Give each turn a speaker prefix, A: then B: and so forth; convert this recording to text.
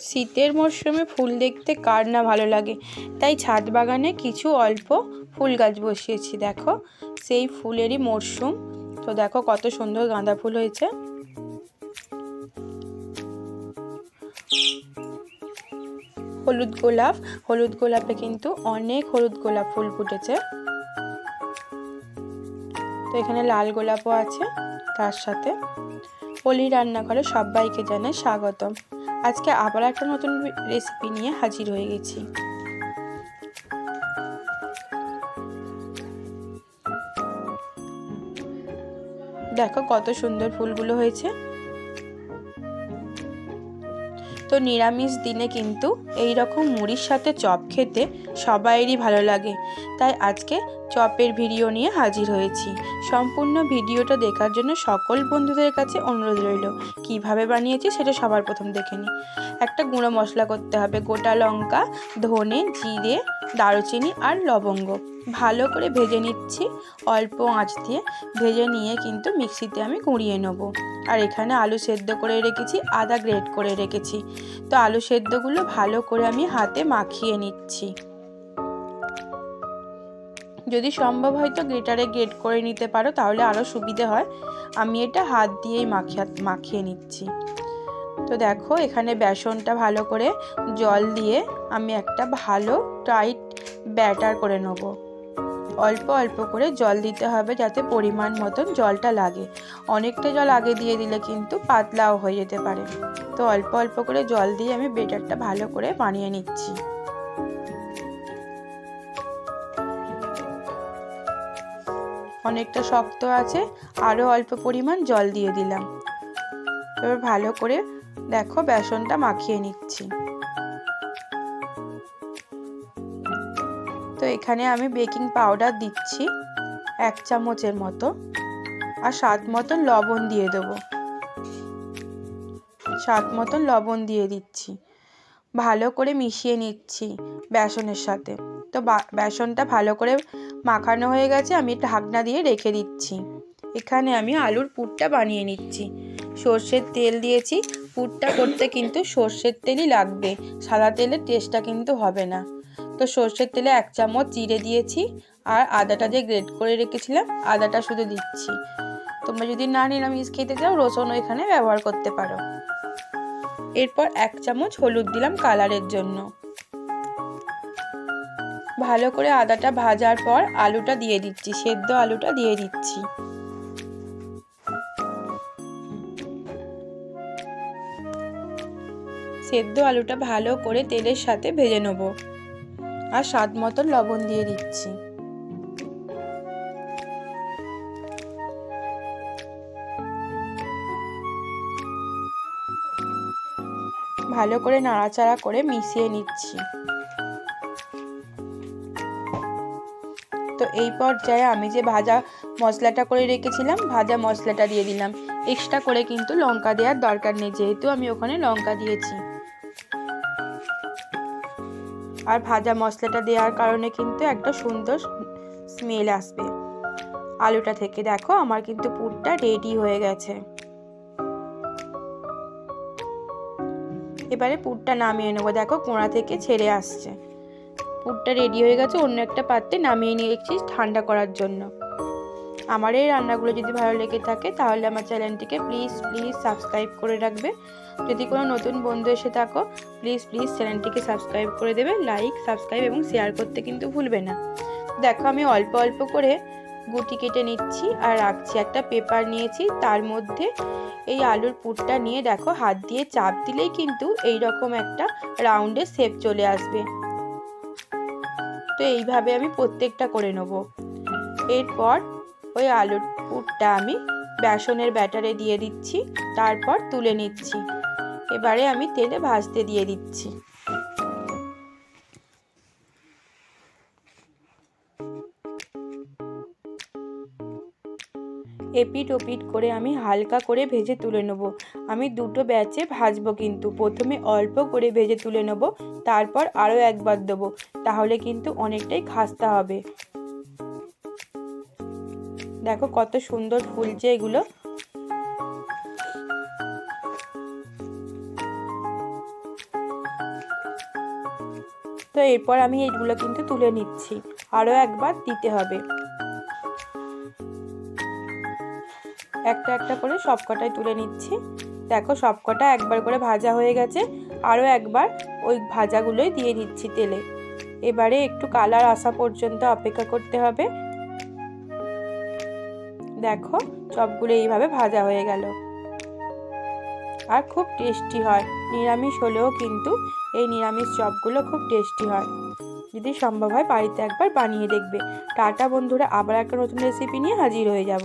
A: শীতের মরশুমে ফুল দেখতে কার না ভালো লাগে। তাই ছাদ বাগানে কিছু অল্প ফুল গাছ বসিয়েছি, দেখো। সেই ফুলেরই মরশুম। তো দেখো কত সুন্দর গাঁদা ফুল হয়েছে। হলুদ গোলাপ। হলুদ গোলাপে কিন্তু অনেক হলুদ গোলাপ ফুল ফুটেছে। তো এখানে লাল গোলাপও আছে তার সাথে। পলি রান্নাঘরে সবাইকে জানাই স্বাগতম। আজকে আবার একটা নতুন রেসিপি নিয়ে হাজির হয়ে গেছি। দেখো কত সুন্দর ফুলগুলো হয়েছে। তো নিরামিষ দিনে কিন্তু এই রকম মুড়ির সাথে চপ খেতে সবাইয়েরই ভালো লাগে। তাই আজকে চপের ভিডিও নিয়ে হাজির হয়েছি। সম্পূর্ণ ভিডিওটা দেখার জন্য সকল বন্ধুদের কাছে অনুরোধ রইল, কীভাবে বানিয়েছি সেটা সবার প্রথম দেখে নিই একটা গুঁড়ো মশলা করতে হবে, গোটা লঙ্কা, ধনে, জিরে, দারুচিনি আর লবঙ্গ। ভালো করে ভেজে নিচ্ছি, অল্প আঁচ দিয়ে। ভেজে নিয়ে কিন্তু মিক্সিতে আমি গুঁড়িয়ে নেব। আর এখানে আলু সেদ্ধ করে রেখেছি, আদা গ্রেট করে রেখেছি। তো আলু সেদ্ধগুলো ভালো করে আমি হাতে মাখিয়ে নিচ্ছি। যদি সম্ভব হয় তো গ্রেটারে গ্রেট করে নিতে পারো, তাহলে আরও সুবিধে হয়। আমি এটা হাত দিয়েই মাখিয়ে মাখিয়ে নিচ্ছি। তো দেখো, এখানে বেসনটা ভালো করে জল দিয়ে আমি একটা ভালো টাইট ব্যাটার করে নেব। অল্প অল্প করে জল দিতে হবে যাতে পরিমাণ মতন জলটা লাগে। অনেকটা জল আগে দিয়ে দিলে কিন্তু পাতলাও হয়ে যেতে পারে। তো অল্প অল্প করে জল দিয়ে আমি বেটারটা ভালো করে বানিয়ে নিচ্ছি। অনেকটা শক্ত আছে আরও অল্প পরিমাণ জল দিয়ে দিলাম। এবার ভালো করে দেখো বেসনটা মাখিয়ে নিচ্ছি। তো এখানে আমি বেকিং পাউডার দিচ্ছি এক চামচের মতো আর স্বাদ মতন লবণ দিয়ে দেবো। স্বাদ মতন লবণ দিয়ে দিচ্ছি। ভালো করে মিশিয়ে নিচ্ছি বেসনের সাথে। তো বেসনটা ভালো করে মাখানো হয়ে গেছে, আমি ঢাকনা দিয়ে রেখে দিচ্ছি। এখানে আমি আলুর পুরটা বানিয়ে নিচ্ছি। সর্ষের তেল দিয়েছি, পুরটা করতে কিন্তু সর্ষের তেলই লাগবে। সাদা তেলের টেস্টটা কিন্তু হবে না। তো সর্ষের তেলে এক চামচ জিরে দিয়েছি, আর আদাটা যে গ্রেট করে রেখেছিলাম, আদাটা শুধু দিচ্ছি। তোমরা যদি না নিরামিষ খেতে চাও, রসুনও এখানে ব্যবহার করতে পারো। এরপর এক চামচ হলুদ দিলাম কালারের জন্য। ভালো করে আদাটা ভাজার পর আলুটা দিয়ে দিচ্ছি, সেদ্ধ আলুটা দিয়ে দিচ্ছি। সেদ্ধ আলুটা ভালো করে তেলের সাথে ভেজে নেব। আর স্বাদ মতন লবণ দিয়ে দিচ্ছি। ভালো করে নাড়াচাড়া করে মিশিয়ে নিচ্ছি। তো এই পর্যায়ে আমি যে ভাজা মশলাটা করে রেখেছিলাম, ভাজা মশলাটা দিয়ে দিলাম। এক্সট্রা করে কিন্তু লঙ্কা দেওয়ার দরকার নেই, যেহেতু আমি ওখানে লঙ্কা দিয়েছি। আর ভাজা মশলাটা দেওয়ার কারণে কিন্তু একটা সুন্দর স্মেল আসবে। আলুটা থেকে দেখো, আমার কিন্তু পুরটা রেডি হয়ে গেছে। এবারে পুরটা নামিয়ে নেব। দেখো, কোঁড়া থেকে ছেড়ে আসছে। পুরটা রেডি হয়ে গেছে, অন্য একটা পাত্রে নামিয়ে নিয়েছি ঠান্ডা করার জন্য। আমার এই রান্নাগুলো যদি ভালো লেগে থাকে, তাহলে আমার চ্যানেলটিকে প্লিজ প্লিজ সাবস্ক্রাইব করে রাখবে। যদি কোনো নতুন বন্ধু এসে থাকো প্লিজ প্লিজ চ্যানেলটিকে সাবস্ক্রাইব করে দেবে লাইক সাবস্ক্রাইব এবং শেয়ার করতে কিন্তু ভুলবে না। দেখো, আমি অল্প অল্প করে গুটি কেটে নিচ্ছি আর রাখছি। একটা পেপার নিয়েছি, তার মধ্যে এই আলুর পুরটা নিয়ে দেখো, হাত দিয়ে চাপ দিলেই কিন্তু এই রকম একটা রাউন্ডের শেপ চলে আসবে। তো এইভাবে আমি প্রত্যেকটা করে নেব। এরপর ওই আলুর পুরটা আমি বেসনের ব্যাটারে দিয়ে দিচ্ছি, তারপর তুলে নিচ্ছি। এবারে আমি তেলে ভাজতে দিয়ে দিচ্ছি। এপিট ওপিট করে আমি হালকা করে ভেজে তুলে নেব। আমি দুটো ব্যাচে ভাজবো কিন্তু। প্রথমে অল্প করে ভেজে তুলে নেব, তারপর আরও একবার দেবো, তাহলে কিন্তু অনেকটাই খাস্তা হবে। দেখো কত সুন্দর ফুলছে এগুলো। তো এরপর আমি এইগুলো কিন্তু তুলে নিচ্ছি। আরও একবার দিতে হবে। একটা একটা করে সব কটাই তুলে নিচ্ছি। দেখো সব কটা একবার করে ভাজা হয়ে গেছে। আরও একবার ওই ভাজাগুলোই দিয়ে দিচ্ছি তেলে। এবারে একটু কালার আসা পর্যন্ত অপেক্ষা করতে হবে। দেখো সবগুলো এইভাবে ভাজা হয়ে গেল। আর খুব টেস্টি হয়। নিরামিষ হলেও কিন্তু এই নিরামিষ চপগুলো খুব টেস্টি হয়। যদি সম্ভব হয় বাড়িতে একবার বানিয়ে দেখবে। টাটা বন্ধুরা, আবার একটা নতুন রেসিপি নিয়ে হাজির হয়ে যাব।